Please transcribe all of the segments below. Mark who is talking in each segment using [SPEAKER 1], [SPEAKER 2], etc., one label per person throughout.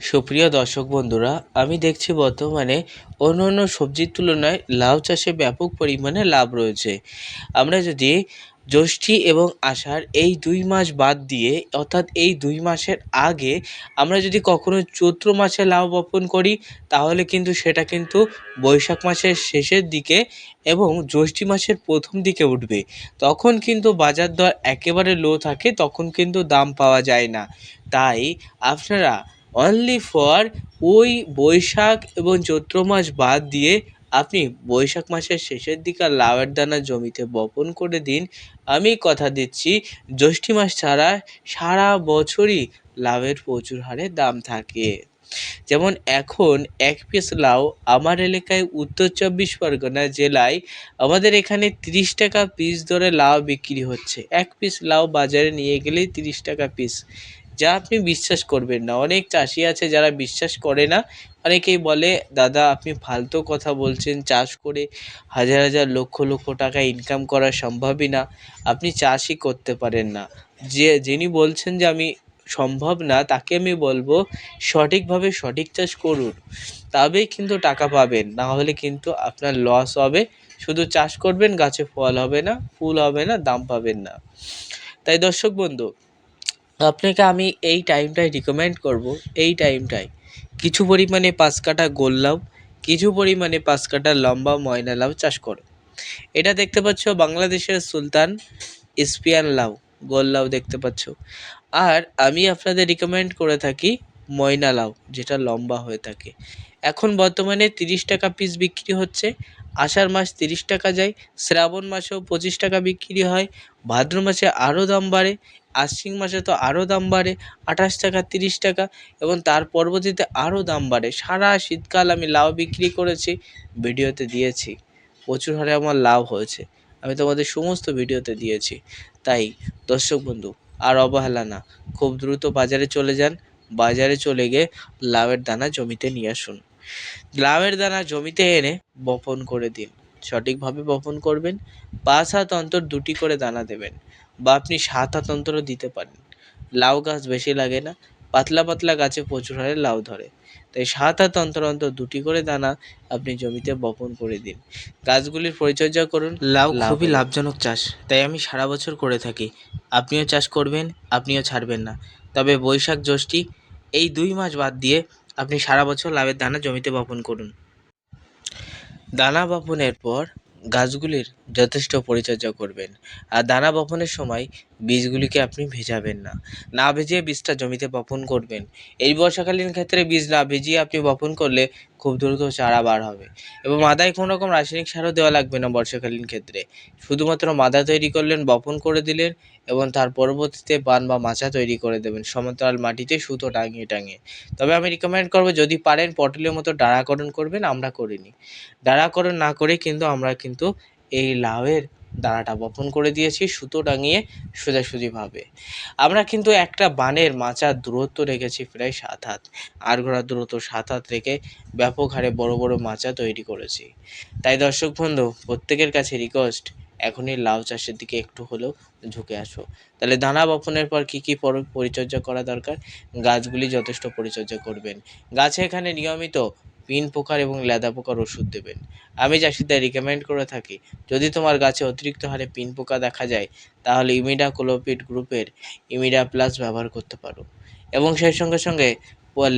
[SPEAKER 1] সুপ্রিয় দর্শক বন্ধুরা, আমি দেখছি বর্তমানে অন্য অন্য সবজির তুলনায় লাউ চাষে ব্যাপক পরিমাণে লাভ রয়েছে। আমরা যদি জ্যৈষ্ঠী এবং আষাঢ় এই দুই মাস বাদ দিয়ে, অর্থাৎ এই দুই মাসের আগে আমরা যদি কখনো চৈত্র মাসে লাউ বপন করি, তাহলে কিন্তু সেটা কিন্তু বৈশাখ মাসের শেষের দিকে এবং জ্যৈষ্ঠী মাসের প্রথম দিকে উঠবে। তখন কিন্তু বাজার দর একেবারে লো থাকে, তখন কিন্তু দাম পাওয়া যায় না। তাই আপনারা অনলি ফর ওই বৈশাখ এবং চৈত্র মাস বাদ দিয়ে আপনি বৈশাখ মাসের শেষের দিকে লাউয়ের দানা জমিতে বপন করে দিন। আমি কথা দিচ্ছি, জ্যৈষ্ঠী মাস ছাড়া সারা বছরই লাউয়ের প্রচুর হারে দাম থাকে। যেমন এখন এক পিস লাউ আমার এলাকায় উত্তর চব্বিশ পরগনা জেলায় আমাদের এখানে তিরিশ টাকা পিস ধরে লাউ বিক্রি হচ্ছে। এক পিস লাউ বাজারে নিয়ে গেলেই তিরিশ টাকা পিস যা আপনি বিশ্বাস করবেন না। অনেক চাষি আছে যারা বিশ্বাস করে না। অনেকেই বলে, দাদা, আপনি ফালতু কথা বলছেন। চাষ করে হাজার হাজার লক্ষ লক্ষ টাকা ইনকাম করা সম্ভবই না। আপনি চাষই করতে পারেন না। যে, যিনি বলছেন যে, আমি সম্ভব না, তাকে আমি বলব, সঠিকভাবে সঠিক চাষ করুন। তবেই কিন্তু টাকা পাবেন। না হলে কিন্তু আপনার লস হবে। শুধু চাষ করবেন, গাছে ফল হবে না, ফুল হবে না, দাম পাবেন না। তাই দর্শক বন্ধু আপনাকে আমি এই টাইমটায় রিকমেন্ড করব, এই টাইমটায় কিছু পরিমাণে পাঁচ কাঠা গোল লাউ, কিছু পরিমাণে পাঁচ কাঠা লম্বা ময়না লাউ চাষ করো। এটা দেখতে পাচ্ছ বাংলাদেশের সুলতান স্পিয়ান লাউ, গোল লাউ দেখতে পাচ্ছ। আর আমি আপনাদের রিকমেন্ড করে থাকি ময়না লাউ, যেটা লম্বা হয়ে থাকে। এখন বর্তমানে তিরিশ টাকা পিস বিক্রি হচ্ছে, আষাঢ় মাস তিরিশ টাকা যায়, শ্রাবণ মাসেও পঁচিশ টাকা বিক্রি হয়, ভাদ্র মাসে আরও দাম বাড়ে আশ্বিন মাসে তো আরও দাম বাড়ে, আঠাশ টাকা, তিরিশ টাকা এবং তার পরবর্তীতে আরও দাম বাড়ে। সারা শীতকাল আমি লাউ বিক্রি করেছি, ভিডিওতে দিয়েছি। প্রচুর হারে আমার লাভ হয়েছে। আমি তোমাদের সমস্ত ভিডিওতে দিয়েছি। তাই দর্শক বন্ধু, আর অবহেলা না, খুব দ্রুত বাজারে চলে যান। বাজারে চলে গিয়ে লাউয়ের দানা জমিতে নিয়ে আসুন। লাউয়ের দানা জমিতে এনে বপন করে দিন। সঠিকভাবে বপন করবেন। পাঁচ হাত অন্তর দুটি করে দানা দেবেন। বা আপনি সাত হাত দিতে পারেন। লাউ গাছ বেশি লাগে না পাতলা পাতলা গাছে প্রচুর হারে লাউ ধরে। তাই সাত হাত অন্তর অন্তর দুটি করে দানা আপনি জমিতে বপন করে দিন। গাছগুলির পরিচর্যা করুন লাউ খুবই লাভজনক চাষ তাই আমি সারা বছর করে থাকি। আপনিও চাষ করবেন আপনিও ছাড়বেন না। তবে বৈশাখ জ্যৈষ্ঠী এই দুই মাস বাদ দিয়ে আপনি সারা বছর লাভের দানা জমিতে বপন করুন। দানা বপনের পর গাছগুলির যথেষ্ট পরিচর্যা করবেন। আর দানা বপনের সময় বীজগুলিকে আপনি ভেজাবেন না। না ভেজিয়ে বীজটা জমিতে বপন করবেন। এই বর্ষাকালীন ক্ষেত্রে বীজ না ভেজিয়ে আপনি বপন করলে খুব দ্রুত চারা বার হবে। এবং মাদায় কোনো রকম রাসায়নিক সারও দেওয়া লাগবে না বর্ষাকালীন ক্ষেত্রে। শুধুমাত্র মাদা তৈরি করলেন, বপন করে দিলেন এবং তার পরবর্তীতে বান বা মাচা তৈরি করে দেবেন সমান্তরাল মাটিতে সুতো টাঙিয়ে টাঙিয়ে। তবে আমি রিকমেন্ড করব, যদি পারেন, পটলের মতো ডাড়াকরণ করবেন, আমরা করিনি। ডাড়াকরণ না করে কিন্তু আমরা কিন্তু এই লাউয়ের দানাটা বপন করে দিয়েছি সুতো টাঙিয়ে সোজাসুজিভাবে। আমরা কিন্তু একটা বানের মাচার দূরত্ব রেখেছি প্রায় সাত হাত। আর ঘোড়ার দূরত্ব সাত হাত রেখে ব্যাপক হারে বড় বড় মাচা তৈরি করেছি। তাই দর্শক বন্ধু, প্রত্যেকের কাছে রিকোয়েস্ট এখনই লাউ চাষের দিকে একটু হলেও ঝুঁকে আসো। তাহলে দানা বপনের পর কী কী পরিচর্যা করা দরকার? গাছগুলি যথেষ্ট পরিচর্যা করবেন। গাছে এখানে নিয়মিত পিন পোকার এবং লেদা পোকার ওষুধ দেবেন। আমি চাষিদের রিকমেন্ড করে থাকি, যদি তোমার গাছে অতিরিক্ত হারে পিন পোকা দেখা যায়, তাহলে ইমিডা কোলোপিড গ্রুপের ইমিডা প্লাস ব্যবহার করতে পারো। এবং সেই সঙ্গে সঙ্গে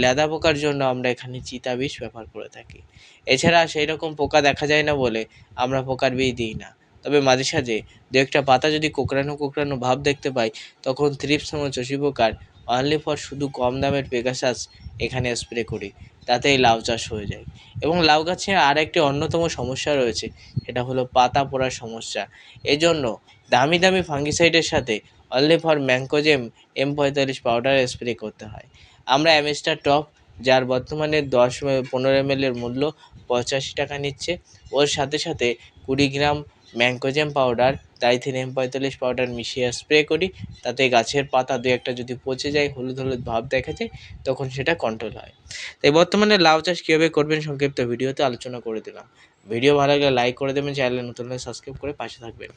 [SPEAKER 1] লেদা পোকার জন্য আমরা এখানে চিতা বিষ ব্যবহার করে থাকি। এছাড়া সেই রকম পোকা দেখা যায় না বলে আমরা পোকার বিষ দিই না। তবে মাঝে সাঝে দু একটা পাতা যদি কোকড়ানো কোকড়ানো ভাব দেখতে পাই, তখন থ্রিপস এবং চষি পোকার অনলি ফর শুধু কম দামের পেগাসাস এখানে স্প্রে করি। তাতেই লাউ চাষ হয়ে যায়। এবং লাউ গাছে আর একটি অন্যতম সমস্যা রয়েছে, সেটা হলো পাতা পড়ার সমস্যা। এজন্য দামি দামি ফাঙ্গিসাইডের সাথে অনলি ফর ম্যাঙ্কোজেম এম পঁয়তাল্লিশ পাউডার স্প্রে করতে হয়। আমরা অ্যামেস্টার টপ যার বর্তমানে দশ পনেরো এম এর মূল্য পঁচাশি টাকা নিচ্ছে, ওর সাথে সাথে কুড়ি gram mancozeb powder, Dithane M পঁয়তাল্লিশ পাউডার মিশিয়ে স্প্রে করি, তাতে গাছের পাতা দু একটা যদি পচে যায়, হলুদ হলুদ ভাব দেখা যায়, তখন সেটা কন্ট্রোল হয়। তাই বর্তমানে লাউ চাষ কীভাবে করবেন সংক্ষিপ্ত ভিডিওতে আলোচনা করে দিলাম। ভিডিও ভালো লাগলে লাইক করে দেবেন, চ্যানেলে নতুন সাবস্ক্রাইব করে পাশে থাকবেন।